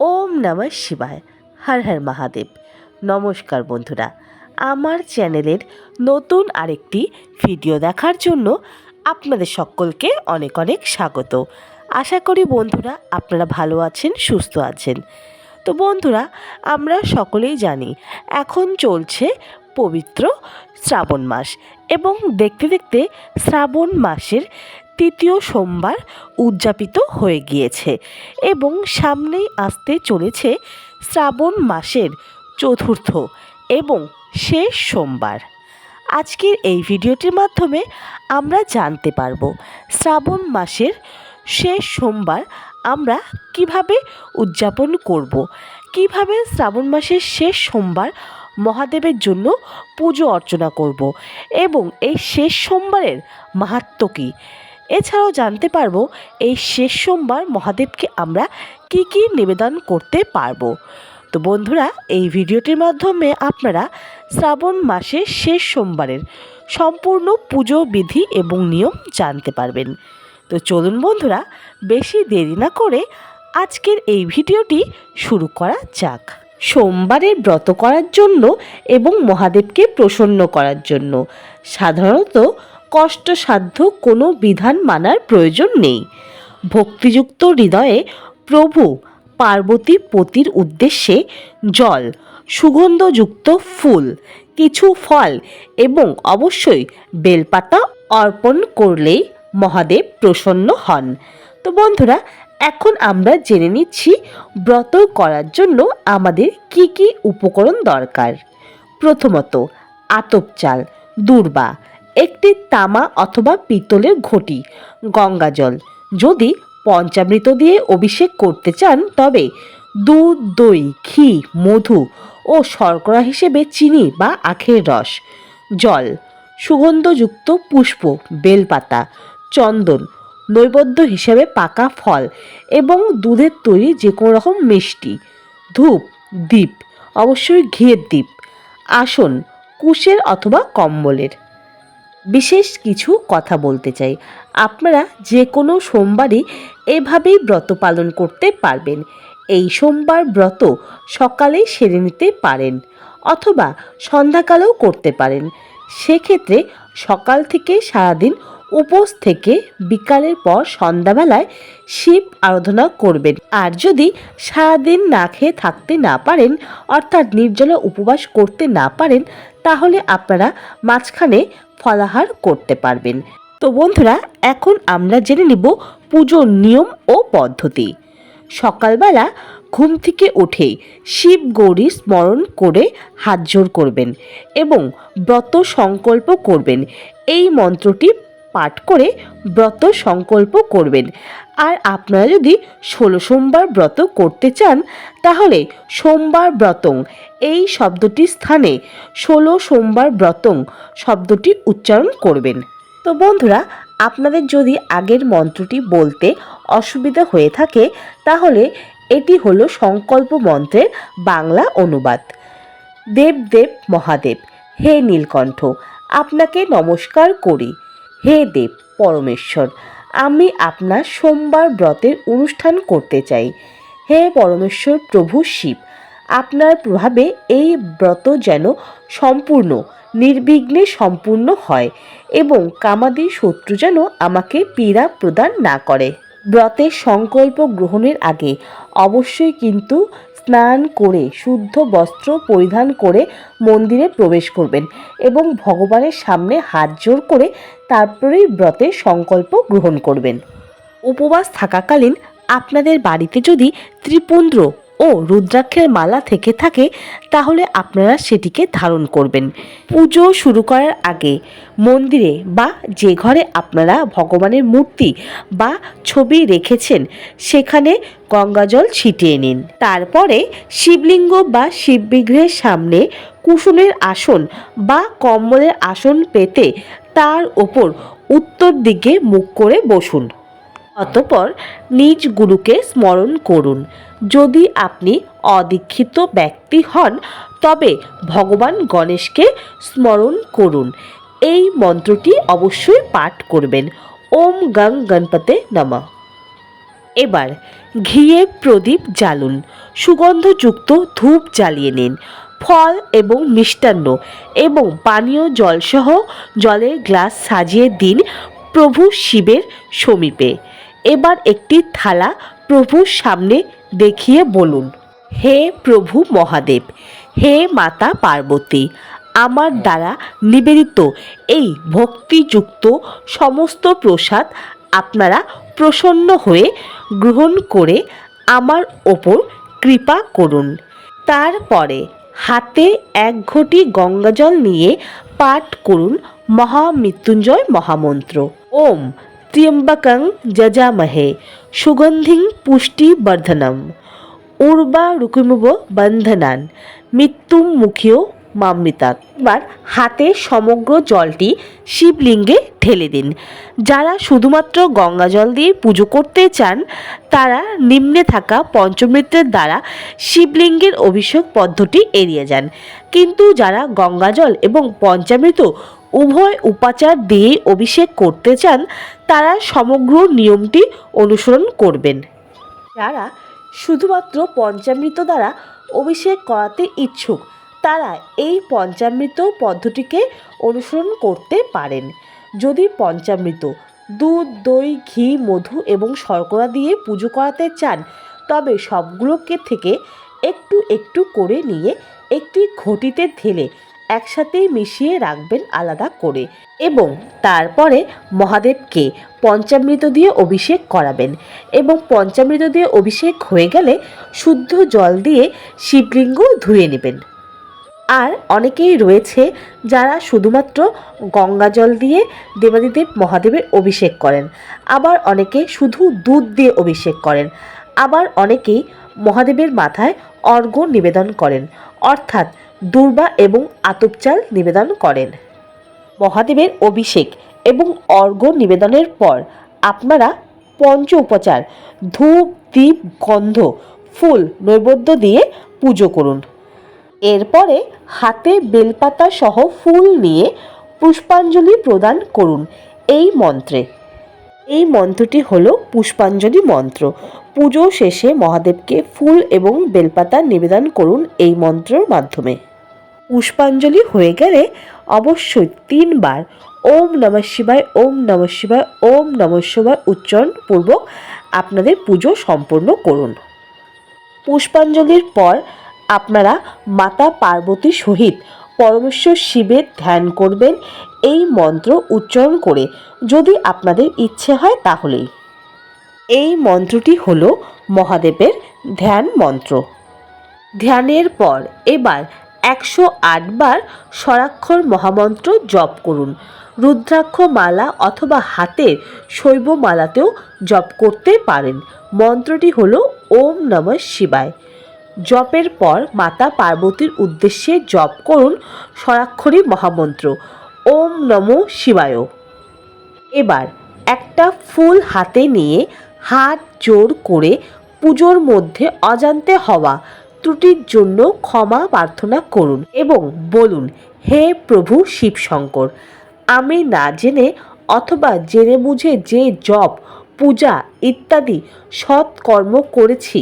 ওম নমঃ শিবায়। হর হর মহাদেব। নমস্কার বন্ধুরা, আমার চ্যানেলের নতুন আরেকটি ভিডিও দেখার জন্য আপনাদের সকলকে অনেক অনেক স্বাগত। আশা করি বন্ধুরা আপনারা ভালো আছেন, সুস্থ আছেন। তো বন্ধুরা, আমরা সকলেই জানি এখন চলছে পবিত্র শ্রাবণ মাস এবং দেখতে দেখতে শ্রাবণ মাসের তৃতীয় সোমবার উদযাপিত হয়ে গিয়েছে এবং সামনেই আসতে চলেছে শ্রাবণ মাসের চতুর্থ এবং শেষ সোমবার আজকের এই ভিডিওটির মাধ্যমে আমরা জানতে পারব শ্রাবণ মাসের শেষ সোমবার আমরা কীভাবে উদযাপন করব। কীভাবে শ্রাবণ মাসের শেষ সোমবার মহাদেবের জন্য পুজো অর্চনা করব এবং এই শেষ সোমবারের মাহাত্ম কী এছাড়াও জানতে পারব এই শেষ সোমবার মহাদেবকে আমরা কি কি নিবেদন করতে পারব। তো বন্ধুরা, এই ভিডিওটির মাধ্যমে আপনারা শ্রাবণ মাসের শেষ সোমবারের সম্পূর্ণ পুজো বিধি এবং নিয়ম জানতে পারবেন। তো চলুন বন্ধুরা, বেশি দেরি না করে আজকের এই ভিডিওটি শুরু করা যাক। সোমবারের ব্রত করার জন্য এবং মহাদেবকে প্রসন্ন করার জন্য। সাধারণত কষ্টসাধ্য কোনো বিধান মানার প্রয়োজন নেই। ভক্তিযুক্ত হৃদয়ে প্রভু পার্বতী পতির উদ্দেশ্যে জল, সুগন্ধযুক্ত ফুল, কিছু ফল এবং অবশ্যই বেলপাতা অর্পণ করলেই মহাদেব প্রসন্ন হন। তো বন্ধুরা, এখন আমরা জেনে নিচ্ছি ব্রত করার জন্য আমাদের কি কি উপকরণ দরকার। প্রথমত, আতপ চাল, দূর্বা একটি তামা অথবা পিতলের ঘটি গঙ্গাজল যদি পঞ্চামৃত দিয়ে অভিষেক করতে চান, তবে দুধ, দই, ঘি, মধু ও শর্করা হিসেবে চিনি বা আখের রস, জল, সুগন্ধযুক্ত পুষ্প, বেলপাতা, চন্দন, নৈবেদ্য হিসেবে পাকা ফল এবং দুধের তৈরি যে কোনো রকম মিষ্টি, ধূপ, দ্বীপ, অবশ্যই ঘিয়ের দ্বীপ, আসন, কুশের অথবা কম্বলের। বিশেষ কিছু কথা বলতে চাই। আপনারা যে কোনো সোমবারই এভাবেই ব্রত পালন করতে পারবেন। এই সোমবার ব্রত সকালেই সেরে নিতে পারেন অথবা সন্ধ্যাকালেও করতে পারেন। সেক্ষেত্রে সকাল থেকে সারাদিন উপোস থেকে বিকালের পর সন্ধ্যাবেলায় শিব আরাধনা করবেন। আর যদি সারাদিন না খেয়ে থাকতে না পারেন, অর্থাৎ নির্জলা উপবাস করতে না পারেন, তাহলে আপনারা মাঝখানে ফলাহার করতে পারবেন। তো বন্ধুরা, এখন আমরা জেনে নিব পুজোর নিয়ম ও পদ্ধতি। সকালবেলা ঘুম থেকে উঠে শিব গৌরী স্মরণ করে হাত জোর করবেন এবং ব্রত সংকল্প করবেন। এই মন্ত্রটি পাঠ করে ব্রত সংকল্প করবেন। আর আপনারা যদি ষোলো সোমবার ব্রত করতে চান, তাহলে সোমবার ব্রতং এই শব্দটির স্থানে ষোলো সোমবার ব্রতং শব্দটি উচ্চারণ করবেন। তো বন্ধুরা, আপনাদের যদি আগের মন্ত্রটি বলতে অসুবিধা হয়ে থাকে, তাহলে এটি হলো সংকল্প মন্ত্রের বাংলা অনুবাদ। দেব দেব মহাদেব, হে নীলকণ্ঠ, আপনাকে নমস্কার করি। হে দেব পরমেশ্বর, আমি আপনার সোমবার ব্রতের অনুষ্ঠান করতে চাই। হে পরমেশ্বর, প্রভু শিব আপনার প্রভাবে এই ব্রত যেন সম্পূর্ণ, নির্বিঘ্নে সম্পূর্ণ হয় এবং কামাদি শত্রু যেন আমাকে পীড়া প্রদান না করে। ব্রতের সংকল্প গ্রহণের আগে অবশ্যই কিন্তু স্নান করে, শুদ্ধ বস্ত্র পরিধান করে মন্দিরে প্রবেশ করবেন এবং ভগবানের সামনে হাত জোর করে তারপরেই ব্রতের সংকল্প গ্রহণ করবেন। উপবাস থাকাকালীন আপনাদের বাড়িতে যদি ত্রিপুন্দ্র ও রুদ্রাক্ষের মালা থেকে থাকে, তাহলে আপনারা সেটিকে ধারণ করবেন। পুজো শুরু করার আগে মন্দিরে বা যে ঘরে আপনারা ভগবানের মূর্তি বা ছবি রেখেছেন, সেখানে গঙ্গাজল ছিটিয়ে নিন। তারপরে শিবলিঙ্গ বা শিববিগ্রহের সামনে কুসুমের আসন বা কম্বলের আসন পেতে তার ওপর উত্তর দিকে মুখ করে বসুন। অতপর নিজ গুরুকে স্মরণ করুন। যদি আপনি অদীক্ষিত ব্যক্তি হন, তবে ভগবান গণেশকে স্মরণ করুন। এই মন্ত্রটি অবশ্যই পাঠ করবেন। ওম গং গণপতে নমঃ। এবার ঘিয়ে প্রদীপ জ্বালুন। সুগন্ধযুক্ত ধূপ জ্বালিয়ে নিন। ফল এবং মিষ্টান্ন এবং পানীয় জলসহ জলের গ্লাস সাজিয়ে দিন প্রভু শিবের সমীপে। এবার একটি থালা প্রভুর সামনে দেখিয়ে বলুন, হে প্রভু মহাদেব, হে মাতা পার্বতী, আমার দ্বারা নিবেদিত এই ভক্তিযুক্ত সমস্ত প্রসাদ আপনারা প্রসন্ন হয়ে গ্রহণ করে আমার ওপর কৃপা করুন। তারপরে হাতে এক ঘটি গঙ্গাজল নিয়ে পাঠ করুন মহামৃত্যুঞ্জয় মহামন্ত্র। ওম ত্র্যম্বকং যজামহে সুগন্ধিং পুষ্টি বর্ধনম উর্বা রুকুমুব বন্ধনান মৃত্যুম মুখীয় মামৃতাৎ এবার হাতে সমগ্র জলটি শিবলিঙ্গে ঢেলে দিন। যারা শুধুমাত্র গঙ্গা জল দিয়ে পুজো করতে চান, তারা নিম্নে থাকা পঞ্চমৃতের দ্বারা শিবলিঙ্গের অভিষেক পদ্ধতি এড়িয়ে যান। কিন্তু যারা গঙ্গাজল এবং পঞ্চামৃত উভয় উপাচার দিয়ে অভিষেক করতে চান, তারা সমগ্র নিয়মটি অনুসরণ করবেন। যারা শুধুমাত্র পঞ্চামৃত দ্বারা অভিষেক করাতে ইচ্ছুক, তারা এই পঞ্চামৃত পদ্ধতিকে অনুসরণ করতে পারেন। যদি পঞ্চামৃত দুধ, দই, ঘি, মধু এবং শর্করা দিয়ে পুজো করাতে চান, তবে সবগুলোকে থেকে একটু একটু করে নিয়ে একটি ঘটিতে ঢেলে একসাথেই মিশিয়ে রাখবেন আলাদা করে এবং তারপরে মহাদেবকে পঞ্চামৃত দিয়ে অভিষেক করাবেন এবং পঞ্চামৃত দিয়ে অভিষেক হয়ে গেলে শুদ্ধ জল দিয়ে শিবলিঙ্গ ধুয়ে নেবেন। আর অনেকেই রয়েছে যারা শুধুমাত্র গঙ্গা জল দিয়ে দেবাদিদেব মহাদেবের অভিষেক করেন, আবার অনেকে শুধু দুধ দিয়ে অভিষেক করেন, আবার অনেকেই মহাদেবের মাথায় অর্ঘ্য নিবেদন করেন। অর্থাৎ দুর্বা এবং আতপ চাল নিবেদন করেন। মহাদেবের অভিষেক এবং অর্ঘ্য নিবেদনের পর আপনারা পঞ্চ উপচার, ধূপ, দীপ, গন্ধ, ফুল, নৈবেদ্য দিয়ে পুজো করুন। এরপরে হাতে বেলপাতা সহ ফুল নিয়ে পুষ্পাঞ্জলি প্রদান করুন এই মন্ত্রে। এই মন্ত্রটি হলো পুষ্পাঞ্জলি মন্ত্র। পুজো শেষে মহাদেবকে ফুল এবং বেলপাতা নিবেদন করুন এই মন্ত্রের মাধ্যমে। পুষ্পাঞ্জলি হয়ে গেলে অবশ্যই তিনবার ওম নমঃ শিবায়, ওম নমঃ শিবায়, ওম নমঃ শিবায় উচ্চারণ পূর্বক আপনাদের পুজো সম্পন্ন করুন। পুষ্পাঞ্জলির পর আপনারা মাতা পার্বতী সহিত পরমেশ্বর শিবের ধ্যান করবেন এই মন্ত্র উচ্চারণ করে যদি আপনাদের ইচ্ছে হয় তাহলেই। এই মন্ত্রটি হল মহাদেবের ধ্যান মন্ত্র। ধ্যানের পর এবার একশো আটবার স্বরাক্ষর মহামন্ত্র জপ করুন। রুদ্রাক্ষ মালা অথবা হাতের শৈব মালাতেও জপ করতে পারেন। মন্ত্রটি হল ওম নমঃ শিবায়। জপের পর মাতা পার্বতীর উদ্দেশ্যে জপ করুন স্বরাক্ষরী মহামন্ত্র। ওম নমঃ শিবায়। এবার একটা ফুল হাতে নিয়ে হাত জোর করে পুজোর মধ্যে অজান্তে হওয়া ত্রুটির জন্য ক্ষমা প্রার্থনা করুন এবং বলুন, হে প্রভু শিবশঙ্কর, আমি না জেনে অথবা জেনে বুঝে যে জপ, পূজা ইত্যাদি সৎ কর্ম করেছি,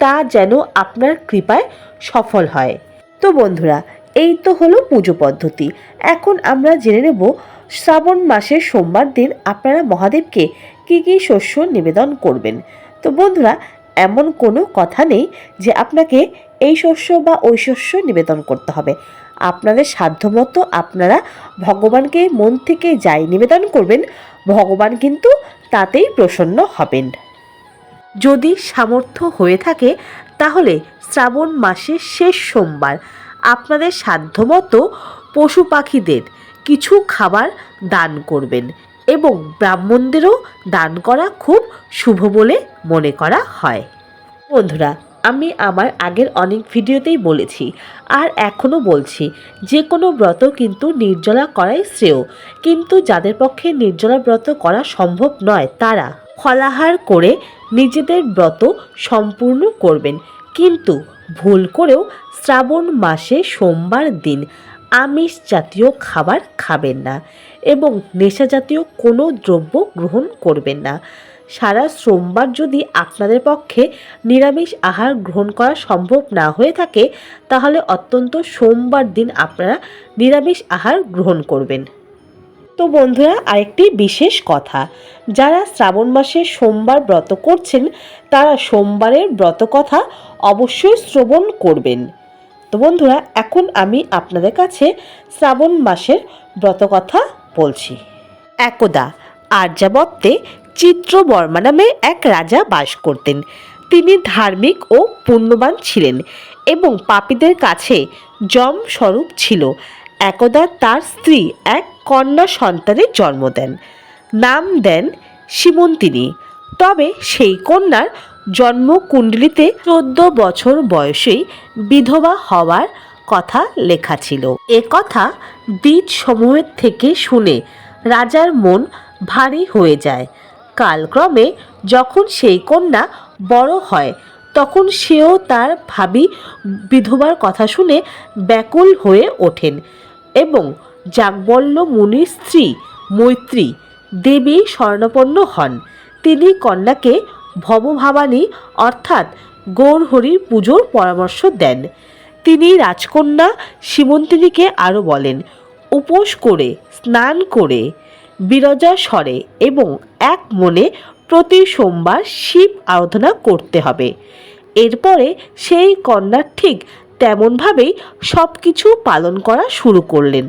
তা যেন আপনার কৃপায় সফল হয়। তো বন্ধুরা এই তো হলো পুজো পদ্ধতি। এখন আমরা জেনে নেব শ্রাবণ মাসের সোমবার দিন আপনারা মহাদেবকে কী কী শস্য নিবেদন করবেন। তো বন্ধুরা, এমন কোনো কথা নেই যে আপনাকে এই শস্য বা ওই শস্য নিবেদন করতে হবে। আপনাদের সাধ্যমতো আপনারা ভগবানকে মন থেকে যাই নিবেদন করবেন, ভগবান কিন্তু তাতেই প্রসন্ন হবেন। যদি সামর্থ্য হয়ে থাকে, তাহলে শ্রাবণ মাসের শেষ সোমবার আপনাদের সাধ্যমতো পশু পাখিদের কিছু খাবার দান করবেন এবং ব্রাহ্মণদেরও দান করা খুব শুভ বলে মনে করা হয়। বন্ধুরা, আমি আমার আগের অনেক ভিডিওতেই বলেছি আর এখনও বলছি, যে কোনো ব্রত কিন্তু নির্জলা করাই শ্রেয়। কিন্তু যাদের পক্ষে নির্জলা ব্রত করা সম্ভব নয়, তারা ফলাহার করে নিজেদের ব্রত সম্পূর্ণ করবেন। কিন্তু ভুল করেও শ্রাবণ মাসে সোমবার দিন আমিষ জাতীয় খাবার খাবেন না এবং নেশা জাতীয় কোনো দ্রব্য গ্রহণ করবেন না। সারা সোমবার যদি আপনাদের পক্ষে নিরামিষ আহার গ্রহণ করা সম্ভব না হয়ে থাকে, তাহলে অত্যন্ত সোমবার দিন আপনারা নিরামিষ আহার গ্রহণ করবেন। তো বন্ধুরা, আরেকটি বিশেষ কথা। যারা শ্রাবণ মাসে সোমবার ব্রত করছেন, তারা সোমবারের ব্রত কথা অবশ্যই শ্রবণ করবেন। তো বন্ধুরা, এখন আমি আপনাদের কাছে শ্রাবণ মাসের ব্রত কথা বলছি। একদা আর্যাবত্যে চিত্রবর্মা নামে এক রাজা বাস করতেন। তিনি ধার্মিক ও পুণ্যবান ছিলেন এবং পাপীদের কাছে যম স্বরূপ ছিল। একদা তার স্ত্রী এক কন্যা সন্তানের জন্ম দেন। নাম দেন সীমন্তিনী তবে সেই কন্যার জন্মকুণ্ডলিতে চোদ্দ বছর বয়সেই বিধবা হওয়ার কথা লেখা ছিল। এ কথা দ্বীজ সমূহের থেকে শুনে রাজার মন ভারী হয়ে যায়। কালক্রমে যখন সেই কন্যা বড় হয়, তখন সেও তার ভাবি বিধবার কথা শুনে ব্যাকুল হয়ে ওঠেন। এবং যাজ্ঞবল্ল মুনির স্ত্রী মৈত্রী দেবী স্বর্ণপন্ন হন। তিনি কন্যাকে ভবভাবানী অর্থাৎ গৌরহরির পুজোর পরামর্শ দেন। তিনি রাজকন্যা সীমন্তিনীকে আরও বলেন, উপোস করে, স্নান করে, বিরজা স্বরে এবং এক মনে প্রতি সোমবার শিব আরাধনা করতে হবে। এরপরে সেই কন্যা ঠিক তেমনভাবেই সব কিছু পালন করা শুরু করলেন।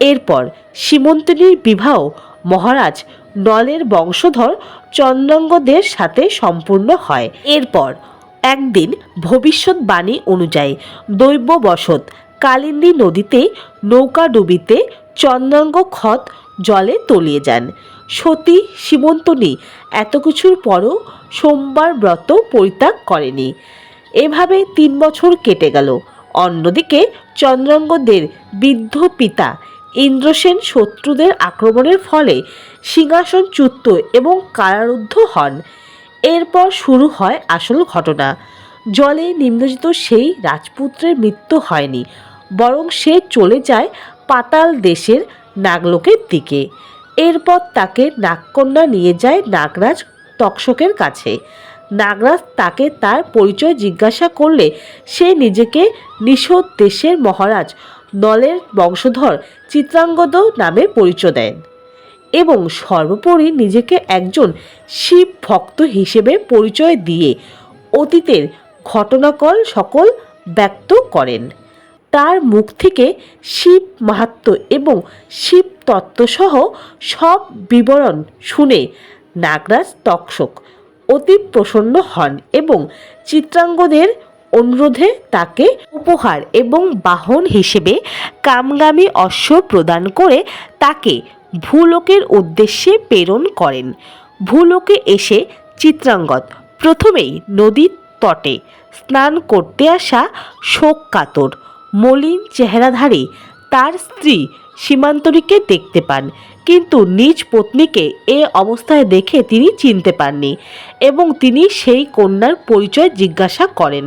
এরপর সীমন্তিনীর বিবাহ মহারাজ নলের বংশধর চন্দ্রাঙ্গদের সাথে সম্পূর্ণ হয়। এরপর একদিন ভবিষ্যৎবাণী অনুযায়ী দৈববশত কালিন্দী নদীতে নৌকা ডুবিতে চন্দ্রাঙ্গ ক্ষত জলে তলিয়ে যান। সতী সীমন্তনী এত কিছুর পরও সোমবার ব্রত পরিত্যাগ করেনি। এভাবে তিন বছর কেটে গেল। অন্যদিকে চন্দ্রাঙ্গদের বৃদ্ধ পিতা ইন্দ্রসেন শত্রুদের আক্রমণের ফলে সিংহাসনচ্যুত এবং কারারুদ্ধ হন। এরপর শুরু হয় আসল ঘটনা। জলে নিম্নজিত সেই রাজপুত্রের মৃত্যু হয়নি, বরং সে চলে যায় পাতাল দেশের নাগলোকের দিকে। এরপর তাকে নাগকন্যা নিয়ে যায় নাগরাজ তক্ষকের কাছে। নাগরাজ তাকে তার পরিচয় জিজ্ঞাসা করলে সে নিজেকে নিষদ দেশের মহারাজ নলের বংশধর চিত্রাঙ্গদ নামে পরিচয় দেন এবং সর্বোপরি নিজেকে একজন শিব ভক্ত হিসেবে পরিচয় দিয়ে অতীতের ঘটনাকল সকল ব্যক্ত করেন। তার মুখ থেকে শিব মাহাত্ম এবং শিব তত্ত্বসহ সব বিবরণ শুনে নাগরাজ তক্ষক অতি প্রসন্ন হন এবং চিত্রাঙ্গদের অনুরোধে তাকে উপহার এবং বাহন হিসেবে কামগামী অশ্ব প্রদান করে তাকে ভূলোকের উদ্দেশ্যে প্রেরণ করেন। ভূলোকে এসে চিত্রাঙ্গদ প্রথমেই নদীর তটে স্নান করতে আসা শোক কাতর মলিন চেহারাধারী তার স্ত্রী সীমান্তরীকে দেখতে পান, কিন্তু নিজ পত্নীকে এ অবস্থায় দেখে তিনি চিনতে পাননি এবং তিনি সেই কন্যার পরিচয় জিজ্ঞাসা করেন।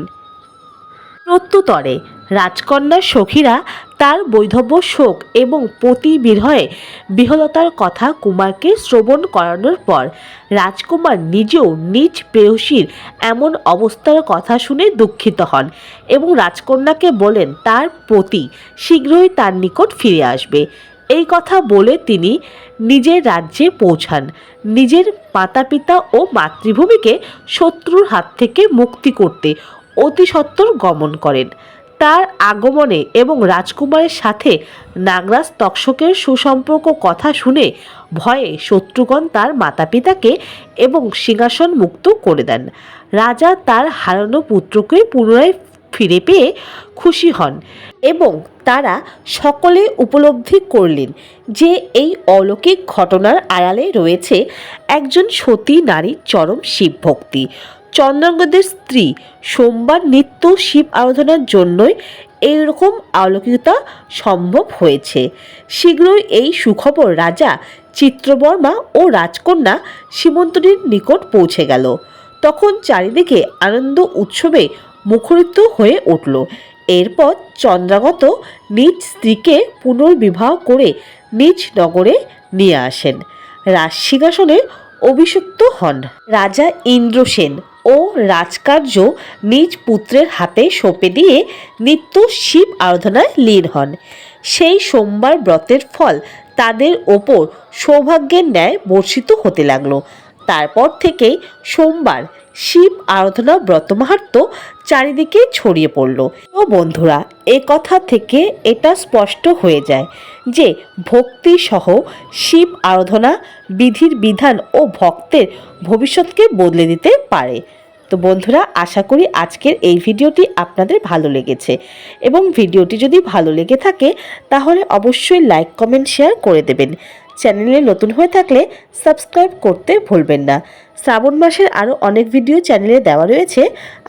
প্রত্যুতরে। রাজকন্যার সখীরা তার বৈধব্য শোক এবং পতি বিরহে বিহলতার কথা কুমারকে শ্রবণ করানোর পর, রাজকুমার নিজেও নিজ প্রেয়সীর এমন অবস্থার কথা শুনে দুঃখিত হন এবং রাজকন্যাকে বলেন, তার পতি শীঘ্রই তার নিকট ফিরে আসবে। এই কথা বলে তিনি নিজের রাজ্যে পৌঁছান। নিজের মাতা পিতা ও মাতৃভূমিকে শত্রুর হাত থেকে মুক্তি করতে অতি সত্বর গমন করেন। তার আগমনে এবং রাজকুমারের সাথে নাগরাজ তক্ষকের সুসম্পর্ক কথা শুনে ভয়ে শত্রুগণ তার মাতা পিতাকে এবং সিংহাসন মুক্ত করে দেন। রাজা তার হারানো পুত্রকে পুনরায় ফিরে পেয়ে খুশি হন এবং তারা সকলে উপলব্ধি করলেন যে এই অলৌকিক ঘটনার আড়ালে রয়েছে একজন সতী নারীর চরম শিবভক্তি। চন্দ্রাঙ্গদের স্ত্রী সোমবার নিত্য শিব আরাধনার জন্যই এইরকম অলৌকিকতা সম্ভব হয়েছে। শীঘ্রই এই সুখবর রাজা চিত্রবর্মা ও রাজকন্যা সীমন্তরীর নিকট পৌঁছে গেল। তখন চারিদিকে আনন্দ উৎসবে মুখরিত হয়ে উঠল। এরপর চন্দ্রাগত নিজ স্ত্রীকে পুনর্বিবাহ করে নিজ নগরে নিয়ে আসেন। রাজসিংহাসনে অভিষিক্ত হন। রাজা ইন্দ্রসেন ও রাজকার্য নিজ পুত্রের হাতে সঁপে দিয়ে নিত্য শিব আরাধনায় লীন হন। সেই সোমবার ব্রতের ফল তাদের ওপর সৌভাগ্যের ন্যায় বর্ষিত হতে লাগল। তারপর থেকেই সোমবার শিব আরাধনা ব্রত মাহাত্ম্য চারিদিকে ছড়িয়ে পড়ল। তো বন্ধুরা, এ কথা থেকে এটা স্পষ্ট হয়ে যায় যে ভক্তি সহ শিব আরাধনা বিধির বিধান ও ভক্তের ভবিষ্যৎকে বদলে দিতে পারে। তো বন্ধুরা, আশা করি আজকের এই ভিডিওটি আপনাদের ভালো লেগেছে এবং ভিডিওটি যদি ভালো লেগে থাকে, তাহলে অবশ্যই লাইক, কমেন্ট, শেয়ার করে দেবেন। চ্যানেলে নতুন হয়ে থাকলে সাবস্ক্রাইব করতে ভুলবেন না। শ্রাবণ মাসের আরও অনেক ভিডিও চ্যানেলে দেওয়া রয়েছে,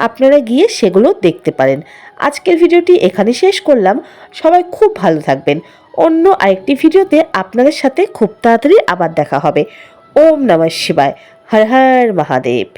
আপনারা গিয়ে সেগুলো দেখতে পারেন। আজকের ভিডিওটি এখানে শেষ করলাম। সবাই খুব ভালো থাকবেন। অন্য আরেকটি ভিডিওতে আপনাদের সাথে খুব তাড়াতাড়ি আবার দেখা হবে। ওম নমঃ শিবায়। হর হর মহাদেব।